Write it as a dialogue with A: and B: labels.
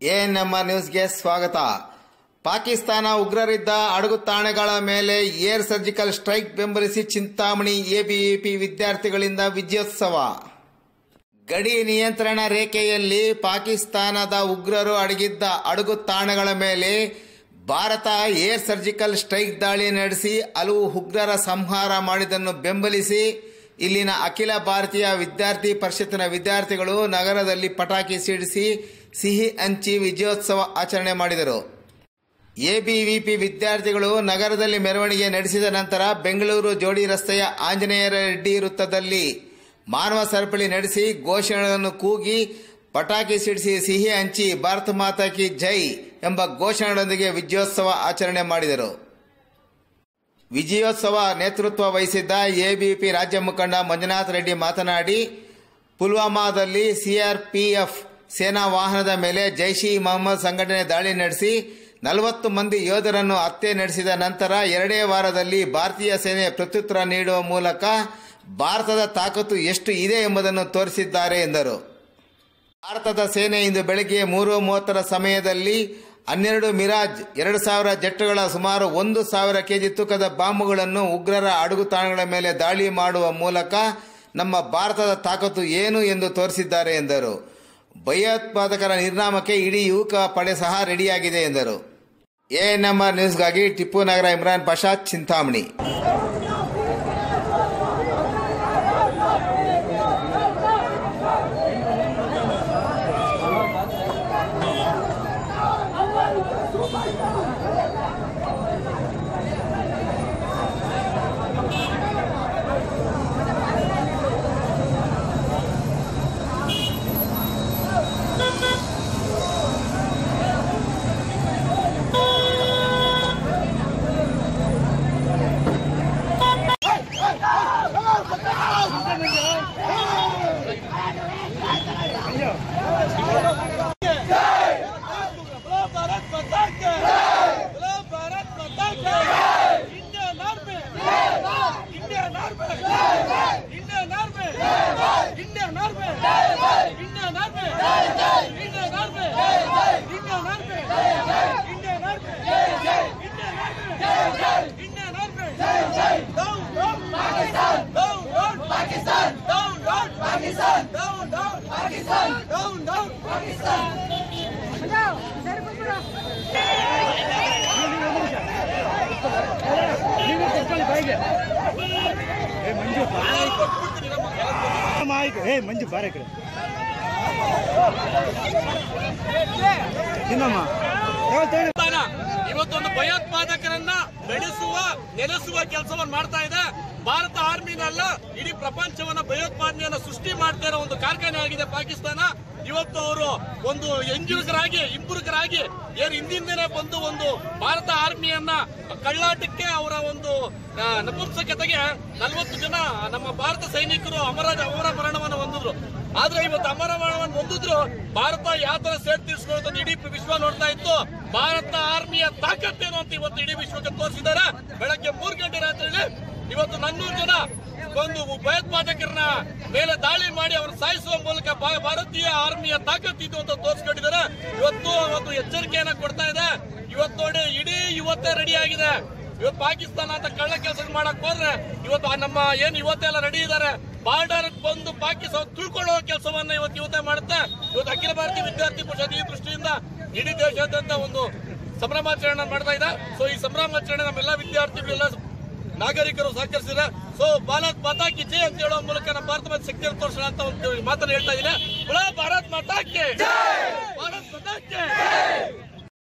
A: ANMR ನ್ಯೂಸ್ಗೆ ಸ್ವಾಗತ. ಪಾಕಿಸ್ತಾನ ಉಗ್ರರಿದ್ದ ಅಡಗುತಾಣೆಗಳ ಮೇಲೆ ಏರ್ ಸರ್ಜಿಕಲ್ ಸ್ಟ್ರೈಕ್ ಬೆಂಬಲಿಸಿ ಚಿಂತಾಮಣಿ ಎಬಿಇಪಿ ವಿದ್ಯಾರ್ಥಿಗಳಿಂದ ವಿಜಯೋತ್ಸವ. ಗಡಿ ನಿಯಂತ್ರಣ ರೇಖೆಯಲ್ಲಿ ಪಾಕಿಸ್ತಾನದ ಉಗ್ರರು ಅಡಗಿದ್ದ ಅಡಗುತಾಣಗಳ ಮೇಲೆ ಭಾರತ ಏರ್ ಸರ್ಜಿಕಲ್ ಸ್ಟ್ರೈಕ್ ದಾಳಿ ನಡೆಸಿ ಹಲವು ಉಗ್ರರ ಸಂಹಾರ ಮಾಡಿದ್ದನ್ನು ಬೆಂಬಲಿಸಿ ಇಲ್ಲಿನ ಅಖಿಲ ಭಾರತೀಯ ವಿದ್ಯಾರ್ಥಿ ಪರಿಷತ್ತಿನ ವಿದ್ಯಾರ್ಥಿಗಳು ನಗರದಲ್ಲಿ ಪಟಾಕಿ ಸಿಡಿಸಿ ಸಿಹಿ ಹಂಚಿ ವಿಜಯೋತ್ಸವ ಆಚರಣೆ ಮಾಡಿದರು. ಎಬಿವಿಪಿ ವಿದ್ಯಾರ್ಥಿಗಳು ನಗರದಲ್ಲಿ ಮೆರವಣಿಗೆ ನಡೆಸಿದ ನಂತರ ಬೆಂಗಳೂರು ಜೋಡಿ ರಸ್ತೆಯ ಆಂಜನೇಯ ರೆಡ್ಡಿ ವೃತ್ತದಲ್ಲಿ ಮಾನವ ಸರಪಳಿ ನಡೆಸಿ ಘೋಷಣೆಗಳನ್ನು ಕೂಗಿ ಪಟಾಕಿ ಸಿಡಿಸಿ ಸಿಹಿ ಹಂಚಿ ಭಾರತ ಮಾತಾ ಕಿ ಜೈ ಎಂಬ ಘೋಷಣೆಗಳೊಂದಿಗೆ ವಿಜಯೋತ್ಸವ ಆಚರಣೆ ಮಾಡಿದರು. ವಿಜಯೋತ್ಸವ ನೇತೃತ್ವ ವಹಿಸಿದ್ದ ಎಬಿಪಿ ರಾಜ್ಯ ಮುಖಂಡ ಮಂಜುನಾಥ್ ರೆಡ್ಡಿ ಮಾತನಾಡಿ, ಪುಲ್ವಾಮಾದಲ್ಲಿ ಸಿಆರ್ಪಿಎಫ್ ಸೇನಾ ವಾಹನದ ಮೇಲೆ ಜೈಷ್ ಇ ಮೊಹಮ್ಮದ್ ಸಂಘಟನೆ ದಾಳಿ ನಡೆಸಿ ನಲವತ್ತು ಮಂದಿ ಯೋಧರನ್ನು ಹತ್ಯೆ ನಡೆಸಿದ ನಂತರ ಎರಡೇ ವಾರದಲ್ಲಿ ಭಾರತೀಯ ಸೇನೆ ಪ್ರತ್ಯುತ್ತರ ನೀಡುವ ಮೂಲಕ ಭಾರತದ ತಾಕತ್ತು ಎಷ್ಟು ಇದೆ ಎಂಬುದನ್ನು ತೋರಿಸಿದ್ದಾರೆ ಎಂದರು. ಭಾರತದ ಸೇನೆ ಇಂದು ಬೆಳಗ್ಗೆ ಮೂರು ಮೂವತ್ತರ ಸಮಯದಲ್ಲಿ ಹನ್ನೆರಡು ಮಿರಾಜ್ ಎರಡು ಸಾವಿರ ಜೆಟ್ಗಳ ಸುಮಾರು ಒಂದು ಸಾವಿರ ಕೆಜಿ ತೂಕದ ಬಾಂಬುಗಳನ್ನು ಉಗ್ರರ ಅಡುಗು ತಾಣಗಳ ಮೇಲೆ ದಾಳಿ ಮಾಡುವ ಮೂಲಕ ನಮ್ಮ ಭಾರತದ ತಾಕತ್ತು ಏನು ಎಂದು ತೋರಿಸಿದ್ದಾರೆ ಎಂದರು. ಭಯೋತ್ಪಾದಕರ ನಿರ್ನಾಮಕ್ಕೆ ಇಡೀ ಯುವಕ ಪಡೆ ಸಹ ರೆಡಿಯಾಗಿದೆ ಎಂದರು. ಎಎನ್ಎಂಆರ್ ನ್ಯೂಸ್ಗಾಗಿ ಟಿಪ್ಪು ನಗರ ಇಮ್ರಾನ್ ಪಾಷಾ ಚಿಂತಾಮಣಿ.
B: ಏ ಮಂಜು ಬಾರ ಕಡೆ.
C: ಇವತ್ತೊಂದು ಭಯೋತ್ಪಾದಕರನ್ನ ಬೆಳೆಸುವ, ನೆಲೆಸುವ ಕೆಲಸವನ್ನು ಮಾಡ್ತಾ ಇದೆ ಭಾರತ ಆರ್ಮಿನಲ್ಲ, ಇಡೀ ಪ್ರಪಂಚವನ್ನ ಭಯೋತ್ಪಾದನೆಯನ್ನ ಸೃಷ್ಟಿ ಮಾಡ್ತಾ ಇರೋ ಒಂದು ಕಾರ್ಖಾನೆ ಆಗಿದೆ ಪಾಕಿಸ್ತಾನ ಇವತ್ತು ಅವರು ಒಂದು ಎಂಜುರುಕರಾಗಿ ಇಂಪುರುಕರಾಗಿ ಏನು ಹಿಂದಿಂದನೇ ಬಂದು ಒಂದು ಭಾರತ ಆರ್ಮಿಯನ್ನ ಕಳ್ಳಾಟಕ್ಕೆ ಅವರ ಒಂದು ನಪುಂಸಕತೆಗೆ ನಲವತ್ತು ಜನ ನಮ್ಮ ಭಾರತ ಸೈನಿಕರು ಅಮರ ಅಮರ ಮರಣವನ್ನು ಹೊಂದಿದ್ರು. ಆದ್ರೆ ಇವತ್ತು ಅಮರ ಮರಣವನ್ನು ಹೊಂದಿದ್ರು, ಭಾರತ ಯಾವ ತರ ತೀರ್ಸ್ಕೊಳ್ಳೋದನ್ನ ಇಡೀ ವಿಶ್ವ ನೋಡ್ತಾ ಇತ್ತು. ಭಾರತ ಆರ್ಮಿಯ ತಾಕತ್ತೇನು ಅಂತ ಇವತ್ತು ಇಡೀ ವಿಶ್ವಕ್ಕೆ ತೋರಿಸಿದ್ದಾರೆ. ಬೆಳಗ್ಗೆ ಮೂರು ಗಂಟೆ ರಾತ್ರಿಯಲ್ಲಿ ಇವತ್ತು ನನ್ನೂರು ಜನ ಒಂದು ಭಯೋತ್ಪಾದಕರನ್ನ ಮೇಲೆ ದಾಳಿ ಮಾಡಿ ಅವರು ಸಾಯಿಸುವ ಮೂಲಕ ಭಾರತೀಯ ಆರ್ಮಿಯ ತಾಕತ್ತಿದ್ದು ಅಂತ ತೋರಿಸ್ಕೊಂಡಿದ್ದಾರೆ. ಇವತ್ತು ಒಂದು ಎಚ್ಚರಿಕೆಯನ್ನ ಕೊಡ್ತಾ ಇದೆ. ಇವತ್ತು ನೋಡಿ ಇಡೀ ಇವತ್ತೇ ರೆಡಿ ಆಗಿದೆ. ಇವತ್ತು ಪಾಕಿಸ್ತಾನ ಅಂತ ಕಳ್ಳ ಕೆಲಸ ಮಾಡಕ್ ಹೋದ್ರೆ ಇವತ್ತು ನಮ್ಮ ಏನ್ ಇವತ್ತೆಲ್ಲ ರೆಡಿ ಇದ್ದಾರೆ. ಬಾರ್ಡರ್ ಬಂದು ಪಾಕಿಸ್ತಾನ ತುಳ್ಕೊಳ್ಳೋ ಕೆಲಸವನ್ನ ಇವತ್ತು ಇವತ್ತೇ ಮಾಡುತ್ತೆ. ಇವತ್ತು ಅಖಿಲ ಭಾರತೀಯ ವಿದ್ಯಾರ್ಥಿ ಪರಿಷತ್ ಈ ದೃಷ್ಟಿಯಿಂದ ಇಡೀ ದೇಶಾದ್ಯಂತ ಒಂದು ಸಂಭ್ರಮಾಚರಣೆ ಮಾಡ್ತಾ ಇದೆ. ಸೊ ಈ ಸಂಭ್ರಮಾಚರಣೆ ನಮ್ಮೆಲ್ಲ ವಿದ್ಯಾರ್ಥಿಗಳೆಲ್ಲ ನಾಗರಿಕರು ಸಹಕರಿಸಿದ್ರೆ ಸೊ ಭಾರತ್ ಮಾತಾ ಕಿ ಜೈ ಅಂತ ಹೇಳೋ ಮೂಲಕ ನಮ್ಮ ಭಾರತ ಮಾತೆ ಶಕ್ತಿಯನ್ನು ತೋರಿಸೋಣ ಅಂತ ಒಂದು ಮಾತನ್ನು ಹೇಳ್ತಾ ಇದ್ದೀನಿ. ಭಾರತ್ ಮಾತಾಕ್ಕೆ. ಭಾರತ್ ಮಾತಾಕ್ಕೆ.